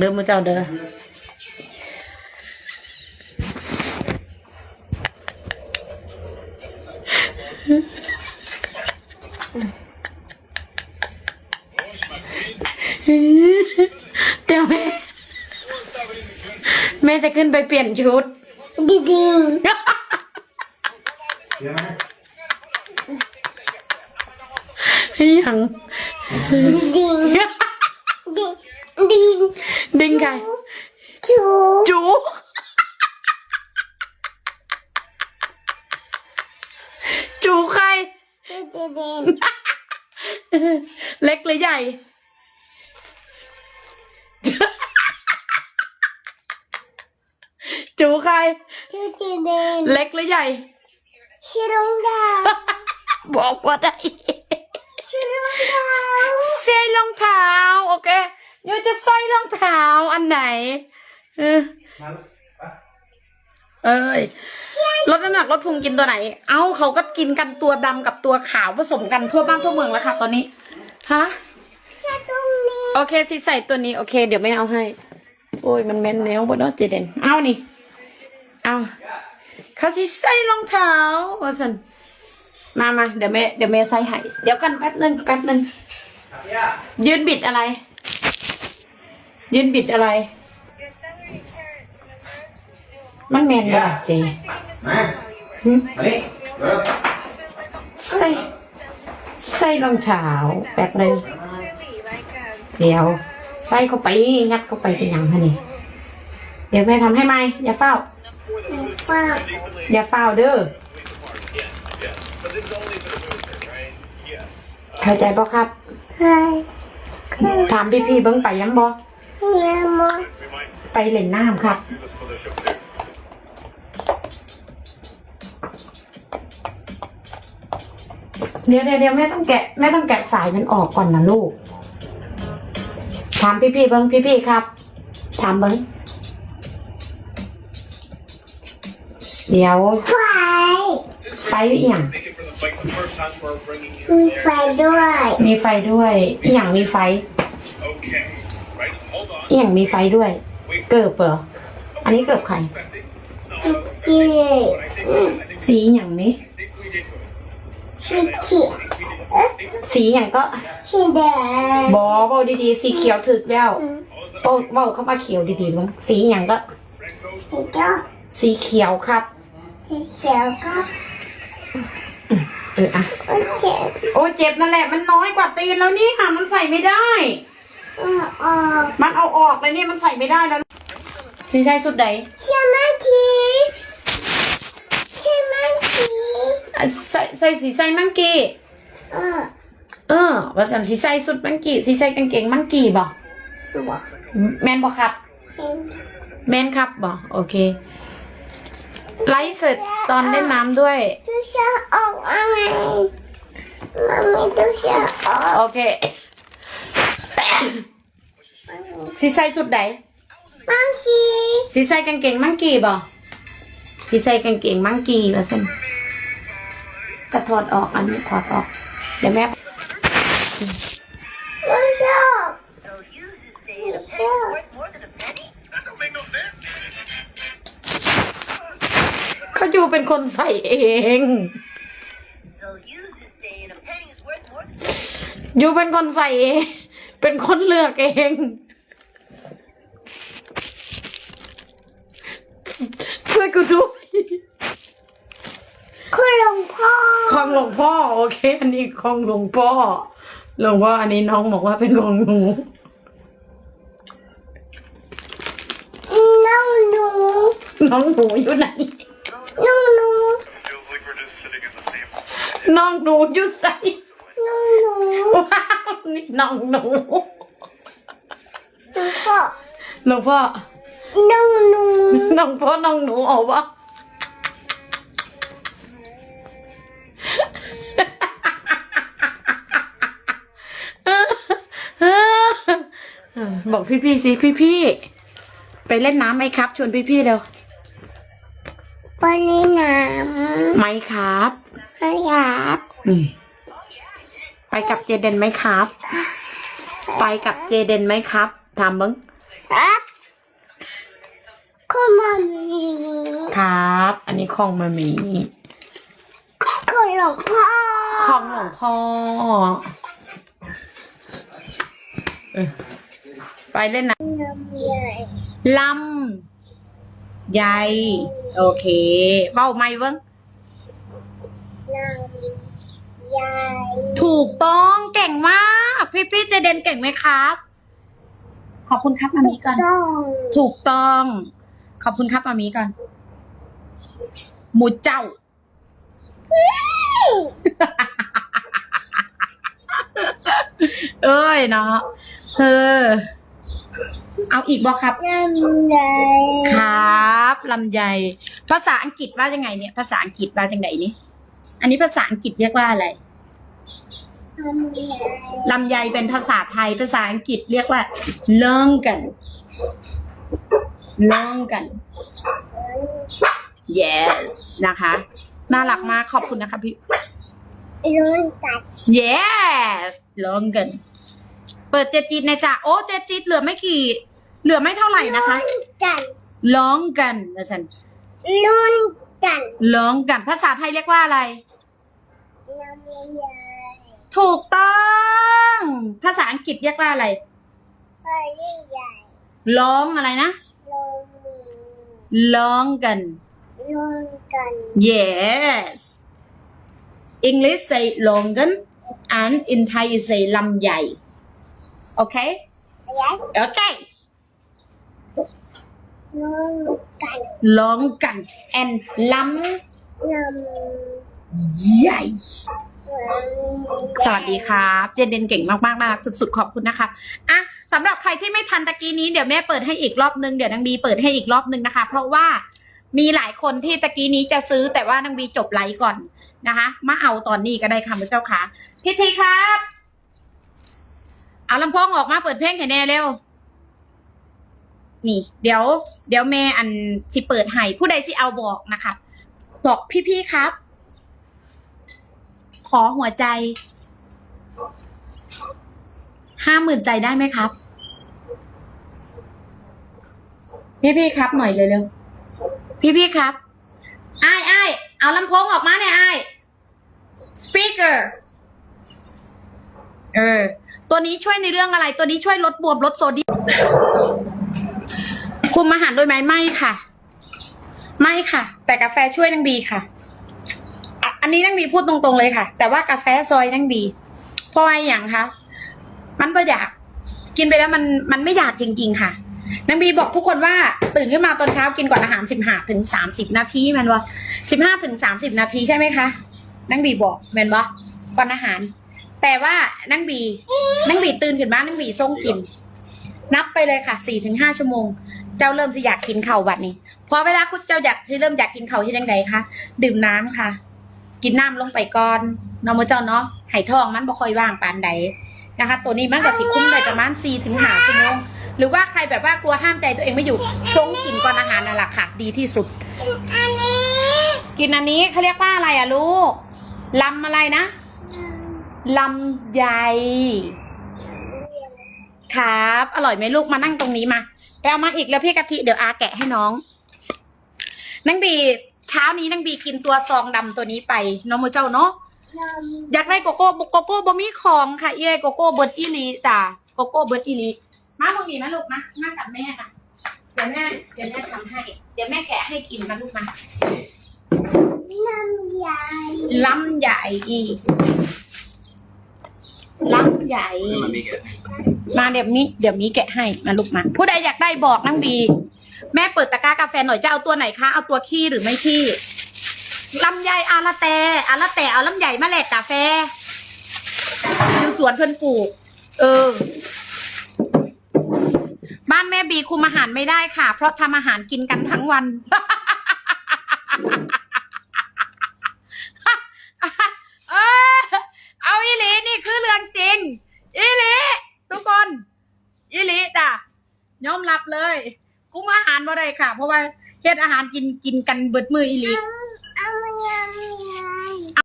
เด้อมือเจ้าเด้อเดี๋ยวแม่แม่จะขึ้นไปเปลี่ยนชุดดีดีเดี๋ยวไหมยังดีดี ดีดีดิ้งใครจูจู จูใครดีดีเล็กหรือใหญ่ จูใครดีดีดีเล็กหรือใหญ่ชิลงดาวบอกว่าได้ ยจะใส่รองเท้าอันไหน เออเอ้ยลดน้ำหนักลดพุงกินตัวไหน เอ้าเขาก็กินกันตัวดำกับตัวขาวผสมกันทั่วบ้านทั่วเมืองแล้วค่ะ ตอนนี้ ฮะโอเคสิใส่ตัวนี้โอเค เดี๋ยวไม่เอาให้ โอ้ยมันแม่นแนวบนนาะเจเดนเอานี่ เอาเขาสิใส่รองเท้าว่าสันมามาเดี๋ยวแม่เดี๋ยวแม่ใส่ให้ เดี๋ยวกันแป๊บนึงแป๊บนึงยืนบิดอะไร ยืนบิดอะไร Get celery and carrots, remember? Just do 'em all. มันแมนบ่ล่ะเจ Thinking this Ma. is how you were. มานี่เร็ว It feels like a ใส่ใส่รองเท้าแป๊บนึง silly, like um, เดี๋ยว ใส่เข้าไปยัดเข้าไปเป็นหยังคะนี่เดี๋ยวแม่ทำให้ไหมอย่าเฝ้าฟ้าอย่าเฝ้าเด้อเข้าใจป่ะครับเฮ้ยถามพี่ๆเบิ้งไปยังบ่เงี้ยมด ไปเล่นน้ำครับเดี๋ยวเดี๋ยวเดี๋ยวแม่ต้องแกะแม่ต้องแกะสายมันออกก่อนนะลูก ถามพี่ๆเบิ้งพี่ๆครับ ถามเบิ้งเดี๋ยวไฟไฟอีหยังมีไฟด้วย มีไฟด้วยอีหยังมีไฟ Okay. Right. Hold on. อีหยังมีไฟด้วย เกิบเหรออันนี้เกิบใครดีสีอหย่างนี้ สีเขียวสีอหย่างก็สีแดงบอเบาดีๆ สีเขียวถึกแล้วเบาเบาเข้ามาเขียวดีๆมั้งสีอหย่างก็ สีเขียวสีเขียวครับ สีเขียวก็เอออะโอเคโอ้เจ็บนั่นแหละมันน้อยกว่าตีนแล้วนี่ค่ะมันใส่ไม่ได้ออกออก มันเอาออกเลยนี่มันใส่ไม่ได้แล้วสีใช่สุดใดใช่ไหมทีใช่ไหมทีอะใส่ใส่สีใส่มังกี้เออเออว่าสันสีใส่สุดมังกี้สีใส่กางเกงมังกี้บ่บอกแมนบ่ครับเห็นแมนครับบ่โอเคไลฟ์เสร็จตอนเล่นน้ำด้วยดูเชือกออกอะไรมันไม่ดูเชือกออกโอเค สีใส่สุดใดบางทีสีใส่กางเกงมังกี้บ่สีใส่กางเกงมังกี้ว่าสันก็ถอดออกอันนี้ถอดออก เดี๋ยวแม่ดูเชือก So you just saying a penny's worth more than a penny? That don't make no sense. เขาอยู่เป็นคนใส่เอง So you just saying a penny's worth more than อยู่เป็นคนใส่เอง เป็นคนเลือกเอง ช่วยกูด้วยคุณหลวงพ่อของหลวงพ่อ โอเค อันนี้ของหลวงพ่อหลวงพ่ออันนี้น้องบอกว่าเป็นของหนูน้องหนูน้องหนูอยู่ไหน น้องหนู Feels like we're just sitting in the same spot. น้องหนูอยู่ใส่น้องหนูว้าวนี่น้องหนูหลวงพ่อหลวงพ่อ น้องหนูน้องพ่อน้องหนูเอาวะบอกพี่ๆสิพี่ๆไปเล่นน้ำไหมครับ ชวนพี่ๆเร็วปนีน้ไหมครับำขยับอืมไปกับเจเดนไหมครับ ไปกับเจเดนไหมครับถามมึงครับ คุณมามีครับ อันนี้ของมามีคุณหลวงพ่อของหลวงพ่อเออไปเล่นนะน้ำใหญ่ลำใหญ่ โอเคเบ้าไม่เบิ้งน้ำใหญ่ถูกต้องเก่งมาก พี่พี่เจเดนเก่งไหมครับ ขอบคุณครับมามีก่อน ต้อง ถูกต้อง ขอบคุณครับมามีก่อน หมูเจ้า เอ้ยเนาะเออ เอาอีกบอครับน้ำใหญ่ครับลำไย ภาษาอังกฤษว่ายังไงเนี่ย ภาษาอังกฤษว่ายังไงนี่ อันนี้ภาษาอังกฤษเรียกว่าอะไรน้ำใหญ่ลำไยเป็นภาษาไทย ภาษาอังกฤษเรียกว่าเลิงกัน เลิงกัน yes นะคะ น่ารักมากขอบคุณนะคะพี่ ร้อนจัด yes เลิงกัน เปิดเจจิตในจ้ะโอ้เจจิตเหลือไม่กี่ เหลือไม่เท่าไหร่นะคะ จัดร้องกันนะฉันร้อนจัดร้องกันภาษาไทยเรียกว่าอะไร น้ำใหญ่ถูกต้อง ภาษาอังกฤษเรียกว่าอะไร เฮ้ยใหญ่ ร้องอะไรนะ longan. Longan. Yes. English say longan and in Thai is say lam yai. Okay? Yes. Okay. Longan. Longan and lam. Lam. สวัสดีครับ เจนเดนเก่งมากๆน่ารักสุดๆ ขอบคุณนะคะอะสำหรับใครที่ไม่ทันตะกี้นี้เดี๋ยวแม่เปิดให้อีกรอบนึงเดี๋ยวนางบีเปิดให้อีกรอบนึงนะคะ เพราะว่ามีหลายคนที่ตะกี้นี้จะซื้อแต่ว่านางบีจบไลฟ์ก่อนนะคะ มาเอาตอนนี้ก็ได้ค่ะพระเจ้าค่ะพี่ทีครับเอาลำโพงออกมาเปิดเพลงให้แน่เร็วนี่ เดี๋ยว เดี๋ยวแม่อันสิเปิดให้ผู้ใดสิเอาบอกนะคะ บอกพี่ๆครับ ขอหัวใจ ห้าหมื่นใจได้ไหมครับ พี่พี่ครับหน่อยเร็วๆพี่พี่ครับไอ้ไอ้เอาลำโพงออกมาเนี่ยไอ้าย speaker เออ ตัวนี้ช่วยในเรื่องอะไร ตัวนี้ช่วยลดบวมลดโซเดียมคุมอาหารโดยไหมไม่ค่ะ ไม่ค่ะ แต่กาแฟช่วยนางบีค่ะ นนี้นั่งบีพูดตรงๆเลยค่ะ แต่ว่ากาแฟซอยนั่งบีเพราะว่าอย่างคะมันไม่อยากกินไปแล้วมันมันไม่อยากจริง ๆ ค่ะนางบีบอกทุกคนว่าตื่นขึ้นมาตอนเช้ากินก่อนอาหารสิบห้าถึงสามสิบนาทีแมนวะสิบห้าถึงสามสิบนาทีใช่ไหมคะนางบีบอกแมนวะก่อนอาหาร แต่ว่านั่งบีนั่งบีตื่นขึ้นมานั่งบีส่งกิน นับไปเลยค่ะสี่ถึงห้าชั่วโมง เจ้าเริ่มสิอยากกินเข้าบัดนี้พอเวลาคุณเจ้าอยากสิเริ่มอยากกินเข้าที่ยังไงคะดื่มน้ำค่ะ กินน้ำลงไปก่อนเน้องมือเจ้าเนาะไหทองมันบ่ค่อยว่างปานใดนะคะ ตัวนี้มันก็สิคุ้มได้ประมาณ4ี่ถึงหาชั่วโมงหรือว่าใครแบบว่ากลัวห้ามใจตัวเองไม่อยู่ซงกินก่อนอาหารนั่นแหละค่ะ ดีที่สุด อันนี้ กินอันนี้เขาเรียกว่าอะไรอะลูกลำอะไรนะลำไยครับ อร่อยไหมลูกมานั่งตรงนี้มา ไปเอามาอีกแล้วพี่กะทิเดี๋ยวอาแกะให้น้อง นังบี เช้านี้นังบีกินตัวซองดำตัวนี้ไปน้องมือเจ้าเนาะน้อยากได้โกโก้โกโก้บ่มีของค่ะเอ้ยโกโก้เบิร์ดอีหลีจ้ะโกโก้เบิร์ดอีหลีมาตรงนี้มาลูกมานั่งกับแม่นะเดี๋ยวแม่เดี๋ยวแม่ทำให้ เดี๋ยวแม่แกะให้กินมาลูกมาำน้ำใหญ่ลำใหญ่อีกลำใหญ่มันมีเกิดมาเดี๋ยวมีเดี๋ยวมีแกะให้มาลูกมาผู้ใดอยากได้บอกนั่งบี แม่เปิดตะกร้ากาแฟหน่อยจะเอาตัวไหนคะ เอาตัวขี้หรือไม่ขี้ลำไยอาละแต่อาละแต่เอาลำไยมาแลกกาแฟอยู่สวนเพิ่นปลูก เออ บ้านแม่บีคุมอาหารไม่ได้ค่ะ เพราะทำอาหารกินกันทั้งวัน เออเอาอีหลีนี่คือเรื่องจริง อีหลีทุกคน อีหลีจ้ะยอมรับเลย กุมอาหารบ่ได้ ค่ะ เพราะว่าเฮ็ดอาหารกินกินกันเบิดมืออีหลี